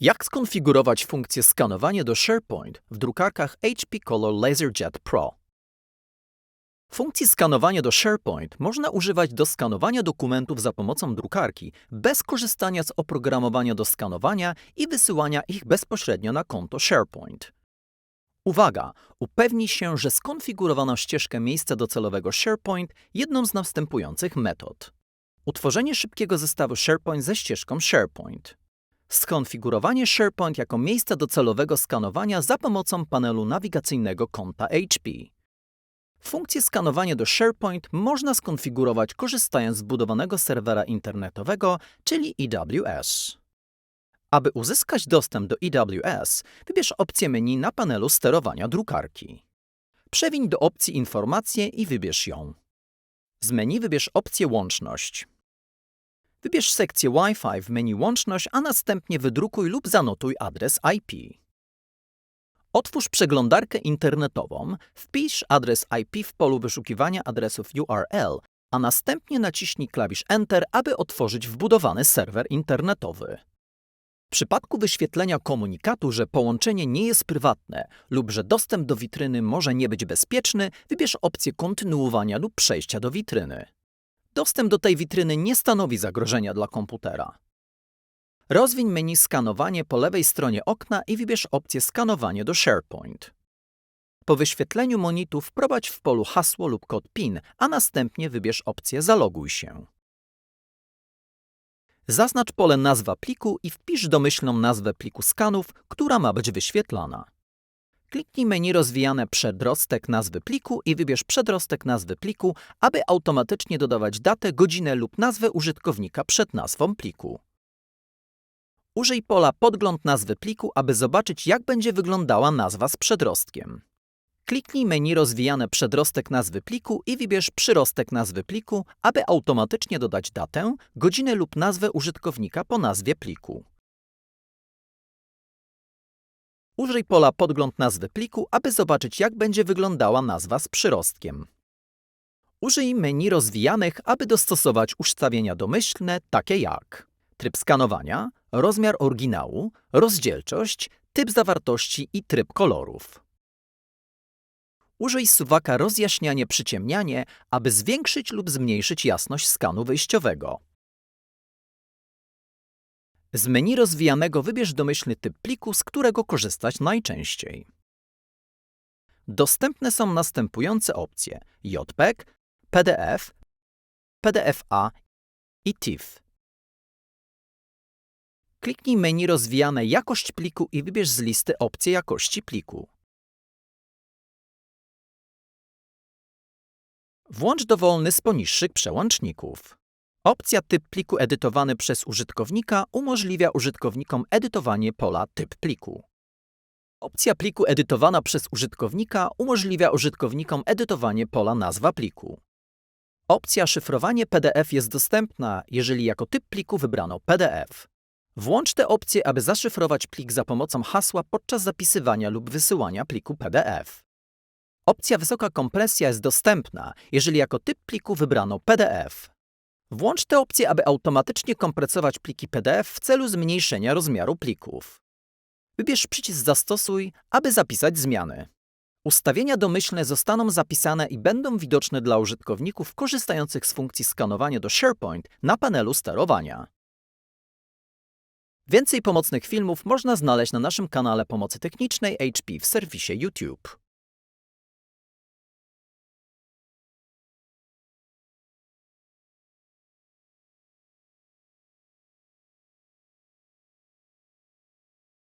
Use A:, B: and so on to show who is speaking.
A: Jak skonfigurować funkcję skanowanie do SharePoint w drukarkach HP Color LaserJet Pro? Funkcji skanowania do SharePoint można używać do skanowania dokumentów za pomocą drukarki bez korzystania z oprogramowania do skanowania i wysyłania ich bezpośrednio na konto SharePoint. Uwaga! Upewnij się, że skonfigurowano ścieżkę miejsca docelowego SharePoint jedną z następujących metod. Utworzenie szybkiego zestawu SharePoint ze ścieżką SharePoint. Skonfigurowanie SharePoint jako miejsca docelowego skanowania za pomocą panelu nawigacyjnego konta HP. Funkcję skanowania do SharePoint można skonfigurować korzystając z budowanego serwera internetowego, czyli EWS. Aby uzyskać dostęp do EWS, wybierz opcję menu na panelu sterowania drukarki. Przewiń do opcji Informacje i wybierz ją. Z menu wybierz opcję Łączność. Wybierz sekcję Wi-Fi w menu Łączność, a następnie wydrukuj lub zanotuj adres IP. Otwórz przeglądarkę internetową, wpisz adres IP w polu wyszukiwania adresów URL, a następnie naciśnij klawisz Enter, aby otworzyć wbudowany serwer internetowy. W przypadku wyświetlenia komunikatu, że połączenie nie jest prywatne lub że dostęp do witryny może nie być bezpieczny, wybierz opcję kontynuowania lub przejścia do witryny. Dostęp do tej witryny nie stanowi zagrożenia dla komputera. Rozwiń menu Skanowanie po lewej stronie okna i wybierz opcję Skanowanie do SharePoint. Po wyświetleniu monitu wprowadź w polu hasło lub kod PIN, a następnie wybierz opcję Zaloguj się. Zaznacz pole nazwa pliku i wpisz domyślną nazwę pliku skanów, która ma być wyświetlana. Kliknij menu rozwijane przedrostek nazwy pliku i wybierz przedrostek nazwy pliku, aby automatycznie dodawać datę, godzinę lub nazwę użytkownika przed nazwą pliku. Użyj pola podgląd nazwy pliku, aby zobaczyć jak będzie wyglądała nazwa z przedrostkiem. Kliknij menu rozwijane przedrostek nazwy pliku i wybierz przyrostek nazwy pliku, aby automatycznie dodać datę, godzinę lub nazwę użytkownika po nazwie pliku. Użyj pola podgląd nazwy pliku, aby zobaczyć jak będzie wyglądała nazwa z przyrostkiem. Użyj menu rozwijanych, aby dostosować ustawienia domyślne, takie jak tryb skanowania, rozmiar oryginału, rozdzielczość, typ zawartości i tryb kolorów. Użyj suwaka rozjaśnianie przyciemnianie, aby zwiększyć lub zmniejszyć jasność skanu wyjściowego. Z menu rozwijanego wybierz domyślny typ pliku, z którego korzystać najczęściej. Dostępne są następujące opcje JPEG, PDF, PDF-A i TIFF. Kliknij menu rozwijane Jakość pliku i wybierz z listy opcję jakości pliku. Włącz dowolny z poniższych przełączników. Opcja Typ pliku edytowany przez użytkownika umożliwia użytkownikom edytowanie pola Typ pliku. Opcja pliku edytowana przez użytkownika umożliwia użytkownikom edytowanie pola Nazwa pliku. Opcja Szyfrowanie PDF jest dostępna, jeżeli jako typ pliku wybrano PDF. Włącz tę opcję, aby zaszyfrować plik za pomocą hasła podczas zapisywania lub wysyłania pliku PDF. Opcja Wysoka kompresja jest dostępna, jeżeli jako typ pliku wybrano PDF. Włącz tę opcję, aby automatycznie kompresować pliki PDF w celu zmniejszenia rozmiaru plików. Wybierz przycisk Zastosuj, aby zapisać zmiany. Ustawienia domyślne zostaną zapisane i będą widoczne dla użytkowników korzystających z funkcji skanowania do SharePoint na panelu sterowania. Więcej pomocnych filmów można znaleźć na naszym kanale pomocy technicznej HP w serwisie YouTube.